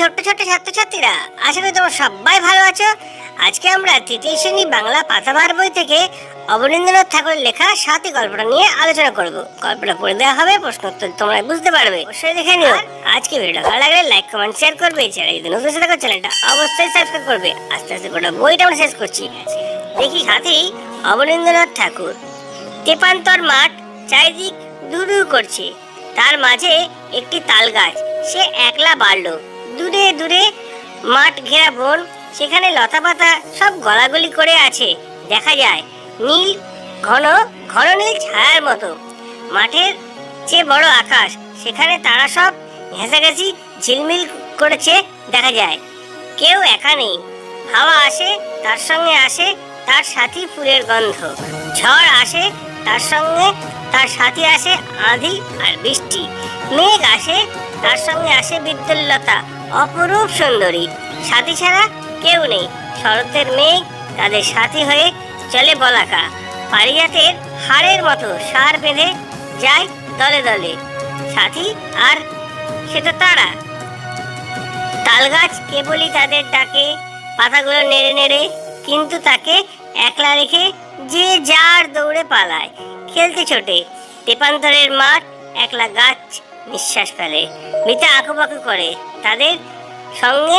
ছোট্ট ছোট্ট ছাত্রছাত্রীরা আশা করি তোমরা সবাই ভালো আছো। আজকে আমরা তৃতীয় শ্রেণি বাংলা পাতাবার বই থেকে অবনীন্দ্রনাথ ঠাকুরের লেখা সাথী গল্পটা নিয়ে আলোচনা করব। গল্পটা পড়ে দেওয়া হবে প্রশ্ন উত্তর তোমরা বুঝতে পারবে। অবশ্যই দেখে নিও। আজকে ভিডিওটা ভালো লাগলে লাইক কমেন্ট শেয়ার করবে। চ্যানেল যদি নতুন এসে থাকো চ্যানেলটা অবশ্যই সাবস্ক্রাইব করবে। আস্তে আস্তে গোটা বইটা আমরা শেষ করছি। দেখি সাথী অবনীন্দ্রনাথ ঠাকুর। তেপান্তর মাঠ চারিদিক দুরু করছে। তার মাঝে একটি তাল গাছ। সে একলা বাড়ল। দূরে দূরে মাঠ ঘেরা বন, সেখানে লতাপাতা সব গলাগলি করে আছে, দেখা যায়। নীল, ঘন ঘন নীল ছায়ার মতো। মাঠের চেয়ে বড় আকাশ, সেখানে তারা সব ঘেঁষাঘেঁষি ঝিলমিল করেছে, দেখা যায়। কেউ একা নেই। হাওয়া আসে, তার সঙ্গে আসে তার সাথী ফুলের গন্ধ। ঝড় আসে, তার সঙ্গে তার সাথী আসে আঁধি আর বৃষ্টি। মেঘ আসে, তার সঙ্গে আসে বিদ্যুল্লতা। অপরূপ সুন্দরী। সাথী ছাড়া কেউ নেই। শরতের মেঘ তাদের সাথী হয়ে চলে বলাকা। পারিজাতের হাড়ের মতো সার বেঁধে যায় দলে দলে। সাথী আর সে তো তারা। তালগাছ কেবলই তাদের ডাকে, পাতাগুলো নেড়ে নেড়ে, কিন্তু তাকে একলা রেখে যে যার দৌড়ে পালায়। খেলতে ছোটে। তেপান্তরের মাঠ, একলা গাছ নিঃশ্বাস ফেলে। মিতা আঁকুপাকু করে তাদের সঙ্গে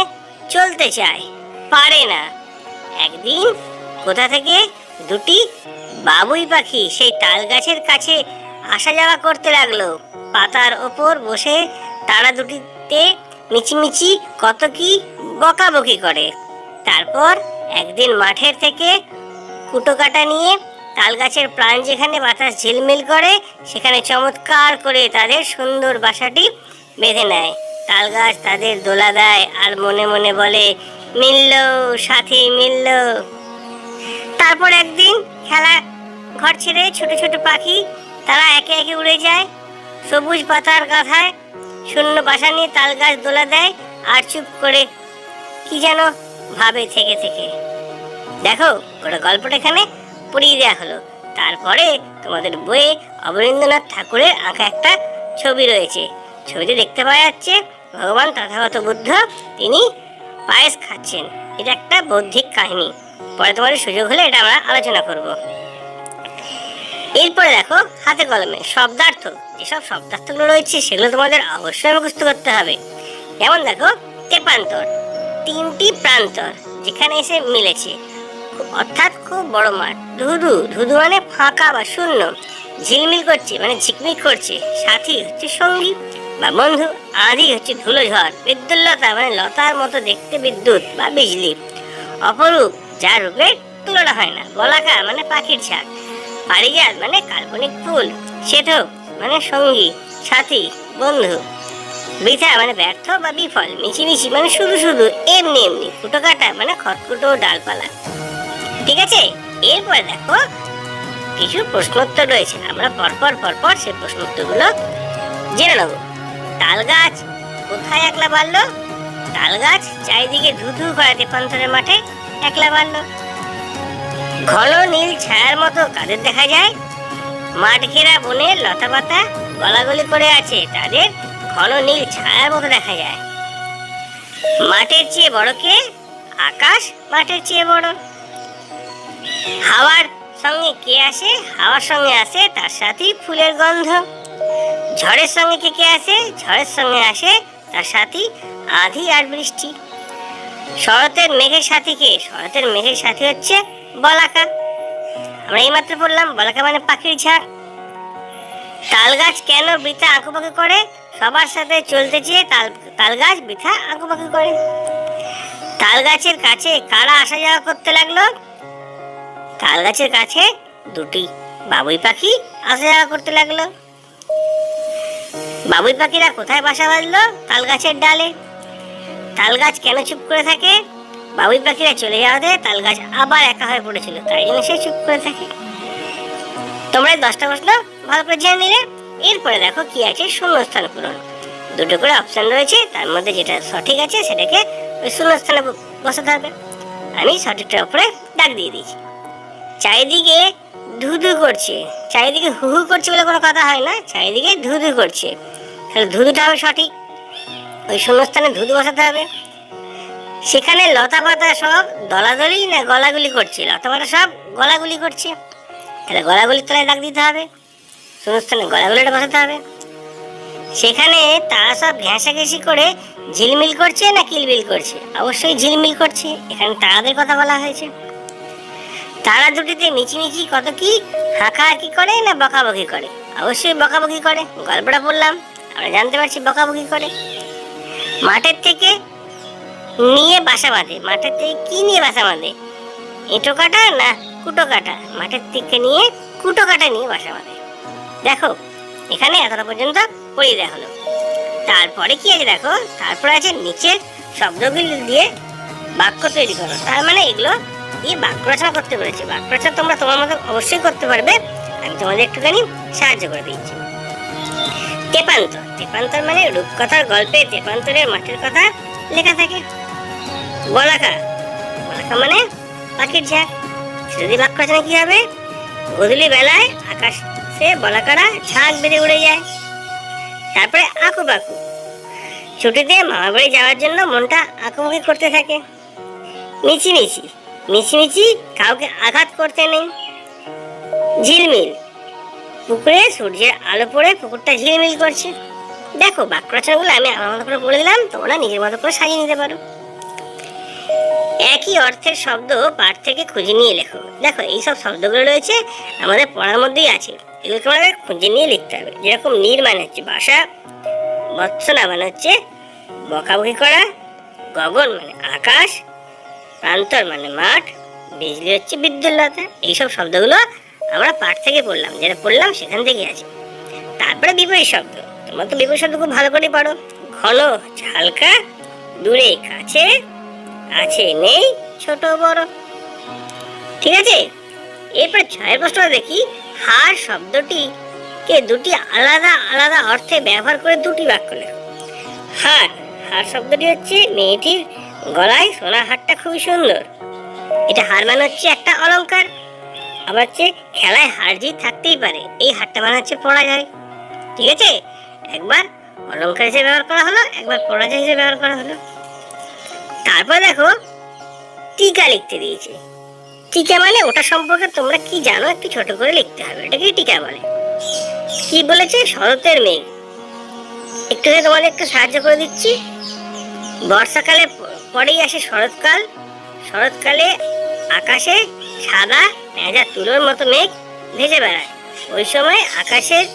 চলতে চায়। পারে না। একদিন কোথা থেকে দুটি বাবুই পাখি সেই তাল গাছের কাছে আসা যাওয়া করতে লাগল। পাতার ওপর বসে তারা দুটিতে মিচিমিচি কত কি বকাবকি করে। তারপর একদিন মাঠের থেকে কুটো কাটা নিয়ে তাল গাছের প্রাণ যেখানে বাতাস ঝিলমিল করে, সেখানে চমৎকার করে তাদের সুন্দর বাসাটি বেঁধে নেয়। তাল গাছ তাদের দোলা দেয় আর মনে মনে বলে, মিলল, সাথী, মিলল। তারপর একদিন খেলা ঘর ছেড়ে ছোট ছোট পাখি, তারা একে একে উড়ে যায়। সবুজ পাতার গাথায় শূন্য বাসা নিয়ে তাল গাছ দোলা দেয় আর চুপ করে কি যেন ভাবে থেকে থেকে। দেখো, গোটা গল্পটা এখানে পড়িয়ে দেওয়া হলো। তারপরে তোমাদের বইয়ে অবনীন্দ্রনাথ ঠাকুরের আঁকা একটা ছবি রয়েছে। ছবিতে দেখতে পাওয়া যাচ্ছে, ভগবান তথাগত বুদ্ধ, তিনি পায়েস খাচ্ছেন। এটা একটা বৌদ্ধিক কাহিনী। পরে তোমাদের সুযোগ হলে এটা আমরা আলোচনা করব। এরপরে দেখো, হাতে কলমে, শব্দার্থ। যেসব শব্দার্থগুলো রয়েছে, সেগুলো তোমাদের অবশ্যই মুখস্থ করতে হবে। যেমন দেখো, তেপান্তর। তিনটি প্রান্তর যেখানে এসে মিলেছে। অর্থাৎ খুব বড় মাঠ। ধুধু ধুধু মানে ফাঁকা বা শূন্য। ঝিলমিল করছে মানে ঝিকমিক করছে। সাথী হচ্ছে সঙ্গী বা বন্ধু, আদি হচ্ছে ধুলো ঝড় বিদ্যুল্লতা মানে লতার মতো দেখতে বিদ্যুৎ বা বিজলি। অপরূপ, যার রূপে তুলনা হয় না। বলাকা মানে পাখির ঝাঁক। পারিজাত মানে কাল্পনিক ফুল। শ্বেত মানে সঙ্গী, সাথী, বন্ধু। বৃথা মানে ব্যর্থ বা বিফল। মিছিমিছি মানে শুধু শুধু, এমনি এমনি। ফুটো কাটা মানে খটকুটো ডালপালা। ঠিক আছে? এরপরে দেখো, কিছু প্রশ্নোত্তর রয়েছে। আমরা পরপর পরপর সেই প্রশ্নোত্তরগুলো জেনে নেব। তাল গাছ কোথায় একলা বাড়লো? তাল গাছ চারিদিকে ধু ধু করে তেপান্তরের মাঠে একলা বাড়লো। ঘন নীল ছায়ার মতো কাদের দেখা যায়? মাঠ ঘেরা বনে লতা পাতা গলাগলি করে আছে, তাদের ঘন নীল ছায়ার মতো দেখা যায়। মাঠের চেয়ে বড় কে? আকাশ মাঠের চেয়ে বড়। হাওয়ার সঙ্গে কে আসে? হাওয়ার সঙ্গে আসে তার সাথেই ফুলের গন্ধ। ঝড়ের সঙ্গে কে কে আসে? ঝড়ের সঙ্গে আসে তার সাথেই আধি আর বৃষ্টি। শরতের মেঘের সাথী কে? শরতের মেঘের সাথী হচ্ছে বলাকা। আমরা এইমাত্র বললাম বলাকা মানে পাখির ঝাঁক তাল গাছ কেন বৃথা আঁকুপাকি করে? সবার সাথে চলতে চেয়ে তাল তাল গাছ বৃথা আঁকুপাকি করে। তাল গাছের কাছে কারা আসা যাওয়া করতে লাগল? তাল গাছের কাছে দুটি বাবুই পাখি আসা যাওয়া করতে লাগল। বাবুই পাখিরা কোথায় বাসা বাঁধলো? তাল গাছের ডালে। তাল গাছ কেন চুপ করে থাকে? বাবুই পাখিরা চলে যাওয়াতে তাল গাছ আবার একা হয়ে পড়েছিল, তাই জন্য সে চুপ করে থাকে। তোমরা দশটা প্রশ্ন ভালো করে জেনে নিলে। এরপরে দেখো কি আছে শূন্যস্থান পূরণ। দুটো করে অপশন রয়েছে, তার মধ্যে যেটা সঠিক আছে সেটাকে ওই শূন্যস্থানে বসাতে হবে। আমি সঠিকটার উপরে ডাক দিয়ে দিয়েছি। চারিদিকে ধুধু করছে। চারিদিকে হু হু করছে বলে কোনো কথা হয় না, চারিদিকে ধুধু করছে। তাহলে ধুধুটা হবে সঠিক। ওই শূন্যস্থানে ধুধু বসাতে হবে। সেখানে লতা পাতা সব দলাদলি না গলাগুলি করছে? লতা পাতা সব গলাগুলি করছে। তাহলে গলাগুলির তলায় দাগ দিতে হবে। শূন্যস্থানে গলাগুলিটা বসাতে হবে। সেখানে তারা সব ঘেঁষাঘেঁষি করে ঝিলমিল করছে না কিলবিল করছে? অবশ্যই ঝিলমিল করছে। এখানে তারাদের কথা বলা হয়েছে। তারা দুটিতে মিচিমিচি কত কি? হাঁকাহাঁকি করে না বকাবকি করে? অবশ্যই বকাবকি করে, গল্পটা বললাম। আমরা জানতে পারছি বকাবকি করে। মাঠের থেকে নিয়ে বাসা বাঁধে। মাঠের থেকে কি নিয়ে বাসা বাঁধে? এঁটো কাটা না কুটো কাটা? মাঠের থেকে নিয়ে কুটো কাটা নিয়ে বাসা বাঁধে। দেখো, এখানে এতটা পর্যন্ত পড়িয়ে দেওয়া তারপরে কি আছে দেখো? তারপরে আছে নিচের শব্দগুলি দিয়ে বাক্য তৈরি করো। তার মানে এগুলো দিয়ে বাক্য রচনা করতে পেরেছি বাক্য রচনা তোমরা তোমার মতো অবশ্যই করতে পারবে। আমি তোমাদের একটুখানি সাহায্য করে দিচ্ছি। তেপান্তর তেপান্তর মানে রূপকথার গল্পে তেপান্তরের মাঠের কথা লেখা থাকে। বলাকা বলাকা মানে পাখির ঝাঁক। যদি বাক্য রচনা কি হবে? গধূলি বেলায় আকাশে বলাকারা ঝাঁক বেঁধে উড়ে যায়। তারপরে আঁকু বাকু। ছুটিতে মামা বাড়ি যাওয়ার জন্য মনটা আঁকুবাকি করতে থাকে। মিছিমিছি মিছিমিছি কাউকে আঘাত করতে নেই। ঝিলমিল। পুকুরে সূর্যের আলো পড়ে পুকুরটা ঝিলমিল করছে। দেখো বাক্য রচনাগুলো আমি আমার মতো করে বলে দিলাম, তোমরা নিজের মতো করে সাজিয়ে নিতে পারো। একই অর্থের শব্দ পাঠ থেকে খুঁজে নিয়ে লেখো। দেখো এই সব শব্দগুলো রয়েছে, আমাদের পড়ার মধ্যেই আছে। এগুলোকে আমাদের খুঁজে নিয়ে লিখতে হবে। যেরকম নীর মানে হচ্ছে বাসা, বৎসনা মানে হচ্ছে বকাবকি করা, গগন মানে আকাশ প্রান্তর মানে মাঠ, বিজলি হচ্ছে বিদ্যুৎ বিদ্যুল্লতা এইসব শব্দগুলো আমরা পাঠ থেকে পড়লাম, যেটা পড়লাম সেখান থেকে আছে। তারপরে বিপরীত শব্দ। তোমরা তো বিপরীত শব্দ খুব ভালো করে পারো। ঘন হালকা দূরে কাছে আছে নেই, ছোট, বড়। ঠিক আছে? এরপর ছয়ের প্রশ্নটা দেখি। হার শব্দটি কে দুটি আলাদা আলাদা অর্থে ব্যবহার করে দুটি বাক্য লেখো। হার হার শব্দটি হচ্ছে মেয়েটির গলায় সোনার হারটা খুবই সুন্দর। এটা হার মানে হচ্ছে একটা অলংকার। আবার হচ্ছে খেলায় হার জিত থাকতেই পারে। এই হারটা মানে হচ্ছে পরাজয়। ঠিক আছে? একবার অলংকার হিসেবে ব্যবহার করা হলো, একবার পরাজয় হিসেবে ব্যবহার করা হলো। তারপর দেখো, টিকা লিখতে দিয়েছে। টিকা মানে ওটা সম্পর্কে তোমরা কি জানো একটু ছোট করে লিখতে হবে। এটাকে টিকা বলে। কি বলেছে? শরতের মেঘ। একটু তোমাদের একটু সাহায্য করে দিচ্ছি। বর্ষাকালে পরেই আসে শরৎকাল। শরৎকালে আকাশে সাদা ভেজা তুলোর মতো মেঘ ভেসে বেড়ায়। ওই সময় আকাশের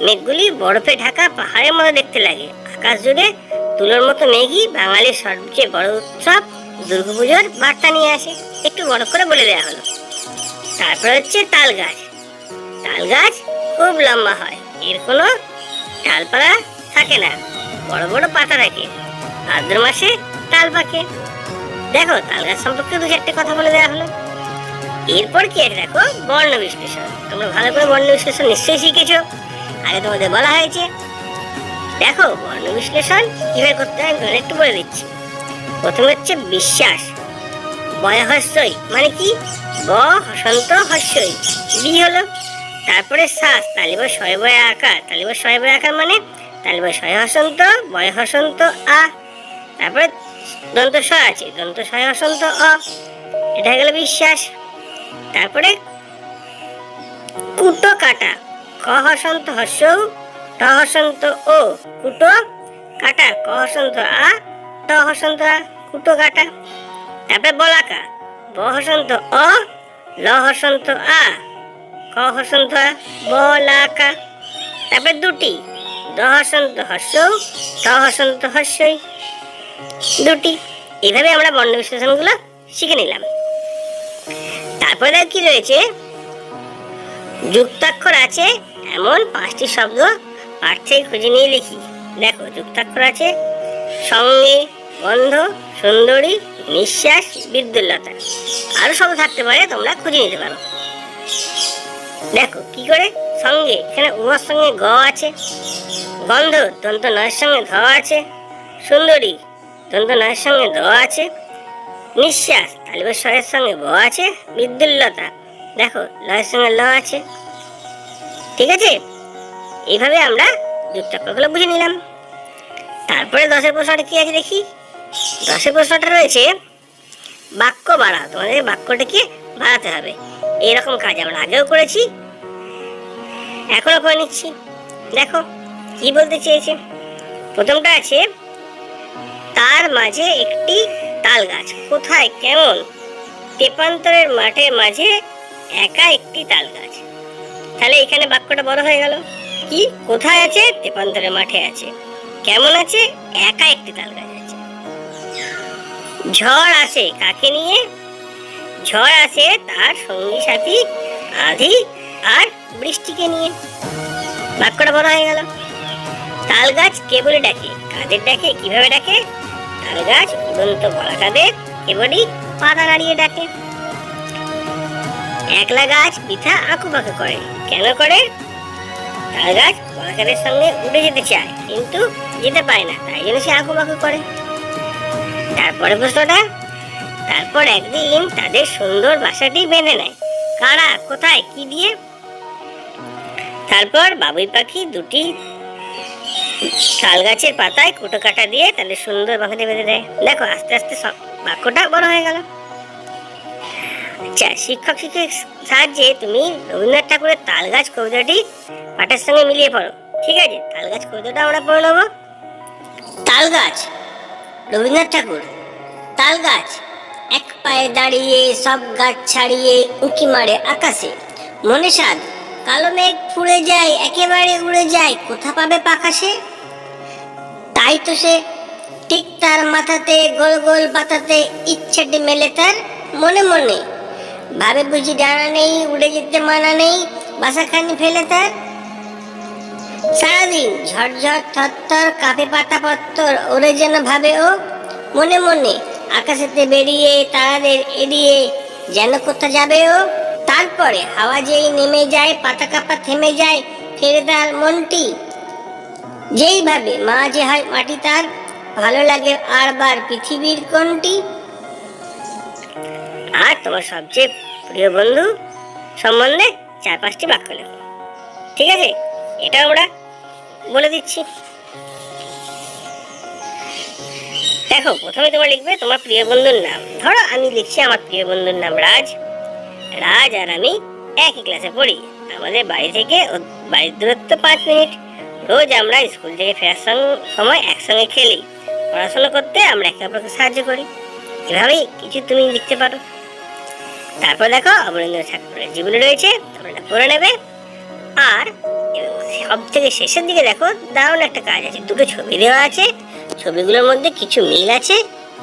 মেঘগুলি বরফে ঢাকা পাহাড়ের মতো দেখতে লাগে। আকাশ জুড়ে তুলোর মতো মেঘই বাঙালির সবচেয়ে বড় উৎসব। দুর্গাপুজোর বার্তা নিয়ে আসে। একটু বড় করে বলে দেওয়া হলো। তারপর হচ্ছে তাল গাছ তাল গাছ খুব লম্বা হয়। এর কোনো ডালপালা থাকে না। বড় বড় পাতা থাকে। ভাদ্র মাসে পাকে দেখো, তাল গাছ সম্পর্কে দু চারটে কথা বলে দেওয়া হলো। এরপর কি দেখো? বর্ণ বিশ্লেষণ। তোমরা ভালো করে বর্ণ বিশ্লেষণ নিশ্চয়ই শিখেছো। আগে তোমাদের বলা হয়েছে। দেখো, বর্ণ বিশ্লেষণ কীভাবে করতে হয় আমি একটু বলে দিচ্ছি। প্রথমে হচ্ছে বিশ্বাস। বয়হস্যই মানে কি? ব হসন্ত হস্যই। বি হলো, তারপরে শ্বাস তালিবা শয় বয় আকার। তালিবা শয় বয় আকার মানে তালিবা শয় হসন্ত বয় হসন্ত আ। তারপরে দন্ত স আছে দন্ত শয় হসন্ত অ। এটা গেল বিশ্বাস। তারপরে, কুটো কাটা। ক হসন্ত হস্য, ট হসন্ত ও। কুটো কাটা, ক হসন্ত আ, ট হসন্ত আ, কুটো কাটা। তারপরে বলাকা ব হসন্ত অ, ল হসন্ত আ, ক হসন্ত আ বলাকা তারপরে দুটি। দ হসন্ত হস্য, ট হসন্ত হস্যই। দুটি। এভাবে আমরা বর্ণ বিশ্লেষণগুলো শিখে নিলাম। তারপরে দেখো কি রয়েছে? যুক্তাক্ষর আছে, এমন পাঁচটি শব্দ পাঠ থেকে খুঁজে নিয়ে লিখি। দেখো, যুক্তাক্ষর আছে, সঙ্গে গন্ধ সুন্দরী, নিঃশ্বাস, বিদ্যুল্লতা। আরও শব্দ থাকতে পারে, তোমরা খুঁজে নিতে পারো। দেখো, কি করে? সঙ্গে, এখানে উমার সঙ্গে গ আছে। গন্ধ দন্ত নয়ের সঙ্গে ধ আছে। সুন্দরী দন্ত নয়ের সঙ্গে দ আছে, নিঃশ্বাস তালিবের স্বরের সঙ্গে ব আছে বিদ্যুল্লতা দেখো, লয়ের সঙ্গে ল আছে। ঠিক আছে? এইভাবে আমরা যুক্তাক্ষরগুলো বুঝে নিলাম। তারপরে দশের প্রশ্নটা কি আছে দেখি? দশের প্রশ্নটা রয়েছে, বাক্য বাড়া, তোমাদের বাক্যটাকে বাড়াতে হবে। এরকম কাজ আমরা আগেও করেছি, এখনও করে নিচ্ছি। দেখো, কি বলতে চেয়েছে? প্রথমটা আছে তার মাঝে একটি তাল গাছ কোথায়? কেমন? তেপান্তরের মাঠের মাঝে একা একটি তাল গাছ তাহলে এখানে বাক্যটা বড় হয়ে গেল। কি? কোথায় আছে? তেপান্তরের মাঠে আছে। কেমন আছে? একা একটি তাল গাছ আছে। ঝড় আসে কাকে নিয়ে? ঝড় আসে তার সঙ্গী, সাথী, আধি আর বৃষ্টিকে নিয়ে। বাক্যটা বড় হয়ে গেল। তাল গাছ কে বলে ডাকে? কাদের ডাকে? কীভাবে ডাকে? তাল গাছ উড়ন্ত গলা কাদের কেবলই পাতা নাড়িয়ে ডাকে। একলা গাছ পিঠা আঁকু পাকু করে, কেন করে? তাল গাছ গলাকারের সঙ্গে উড়ে যেতে চায়, কিন্তু যেতে পারে না, তাই জন্য সে আঁকু পাকু করে। তারপরে প্রশ্নটা, তারপর একদিন তাদের সুন্দর বাসাটি বেঁধে নেয়। কারা, কোথায়, কি দিয়ে? তারপর বাবুই পাখি দুটি শাল গাছের পাতায় কুটো কাটা দিয়ে তাহলে সুন্দর বাঁকাতে বেঁধে দেয়। দেখো, আস্তে আস্তে সব বাক্যটা বড় হয়ে গেল। আচ্ছা শিক্ষক শিক্ষক সাহায্যে তুমি রবীন্দ্রনাথ ঠাকুরের তাল গাছ কবিতাটি পাঠের সঙ্গে মিলিয়ে পড়ো, ঠিক আছে? তাল গাছ কবিতাটা আমরা পড়ে নেব। তাল গাছ রবীন্দ্রনাথ ঠাকুর তাল গাছ এক পায়ে দাঁড়িয়ে সব গাছ ছাড়িয়ে উঁকি মারে আকাশে। মনে সাদ কালো মেঘ ফুড়ে যায়, একেবারে উড়ে যায়। কোথা পাবে পাখাসে তাই তো সে ঠিক তার মাথাতে গোল গোল পাতাতে ইচ্ছাটি মেলে তার মনে মনে। ভাবে বুঝি ডানা নেই, উড়ে যেতে মানা নেই, বাসাখানি ফেলে তার। সারাদিন ঝরঝর থরথর কাপে পাতা পত্তর ওরে যেন ভাবে ও মনে মনে। আকাশেতে বেরিয়ে তারাদের এড়িয়ে যেন কোথা যাবে ও তারপরে হাওয়া যেই নেমে যায় পাতা কাপা থেমে যায় ফেরে তার মনটি। যেইভাবে মা যে হয় মাটি তার, ভালো লাগে আর বার পৃথিবীর কোনটি? আর তোমার সবচেয়ে প্রিয় বন্ধু সম্বন্ধে চার পাঁচটি বাক্য লেখো। ঠিক আছে? এটা আমরা বলে দিচ্ছি। দেখো, প্রথমে তোমার লিখবে তোমার প্রিয় বন্ধুর নাম। ধরো আমি লিখছি আমার প্রিয় বন্ধুর নাম রাজ। রাজ আর আমি একই ক্লাসে পড়ি। আমাদের বাড়ি থেকে বাড়ির দূরত্ব পাঁচ মিনিট। রোজ আমরা স্কুল থেকে ফেরার সময় একসঙ্গে খেলি। পড়াশোনা করতে আমরা একে অপরকে সাহায্য করি। এভাবেই কিছু তুমি লিখতে পারো। তারপর দেখো অমরেন্দ্র ঠাকুরের জীবনে রয়েছে, তোমরা পড়ে নেবে। আর সব থেকে শেষের দিকে দেখো, দারুণ একটা কাজ আছে। দুটো ছবি দেওয়া আছে। ছবিগুলোর মধ্যে কিছু মিল আছে,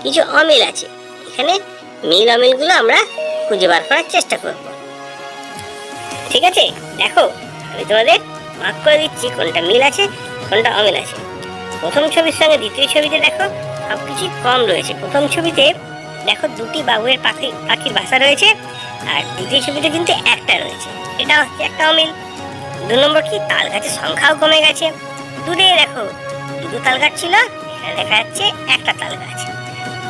কিছু অমিল আছে। এখানে মিল অমিলগুলো আমরা খুঁজে বার করার চেষ্টা করব। ঠিক আছে? দেখো, আমি তোমাদের ভাগ করে দিচ্ছি কোনটা মিল আছে, কোনটা অমিল আছে। প্রথম ছবির সঙ্গে দ্বিতীয় ছবিতে দেখো সব কিছুই কম রয়েছে। প্রথম ছবিতে দেখো, দুটি বাবুয়ের পাখি, পাখির বাসা রয়েছে, আর দ্বিতীয় ছবিতে কিন্তু একটা রয়েছে। এটা হচ্ছে একটা অমিল দু নম্বর কি? তাল গাছের সংখ্যাও কমে গেছে। দূরে দেখো, দুটো তাল গাছ ছিল দেখা যাচ্ছে একটা তাল গাছ।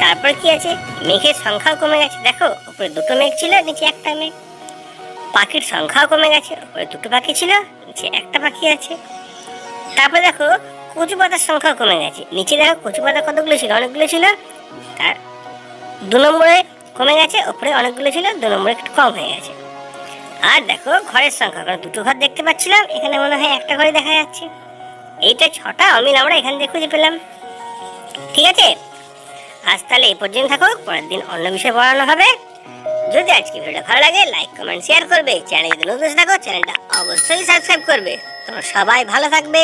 তারপর কি আছে? মেঘের সংখ্যাও কমে গেছে। দেখো, উপরে দুটো মেঘ ছিল, নিচে একটা মেঘ। পাখির সংখ্যাও কমে গেছে, উপরে দুটো পাখি ছিল, নিচে একটা পাখি আছে। তারপর দেখো কচু পাতার সংখ্যাও কমে গেছে। নিচে দেখো কচু পাতা কতগুলো ছিল? অনেকগুলো ছিল। তার দু নম্বরে কমে গেছে, উপরে অনেকগুলো ছিল, দু নম্বরে একটু কম হয়ে গেছে। আর দেখো, ঘরের সংখ্যা কারণ দুটো ঘর দেখতে পাচ্ছিলাম, এখানে মনে হয় একটা ঘরে দেখা যাচ্ছে। এইটা ছটা, অমিল, আমরা এখান থেকে খুঁজে পেলাম। ঠিক আছে? আজ তাহলে এই পর্যন্ত থাকুক, পরের দিন অন্য বিষয়ে পড়ানো হবে। যদি আজকে ভিডিওটা ভালো লাগে লাইক কমেন্ট শেয়ার করবে। চ্যানেল যদি নতুন থাকো, চ্যানেলটা অবশ্যই সাবস্ক্রাইব করবে। তোমরা সবাই ভালো থাকবে।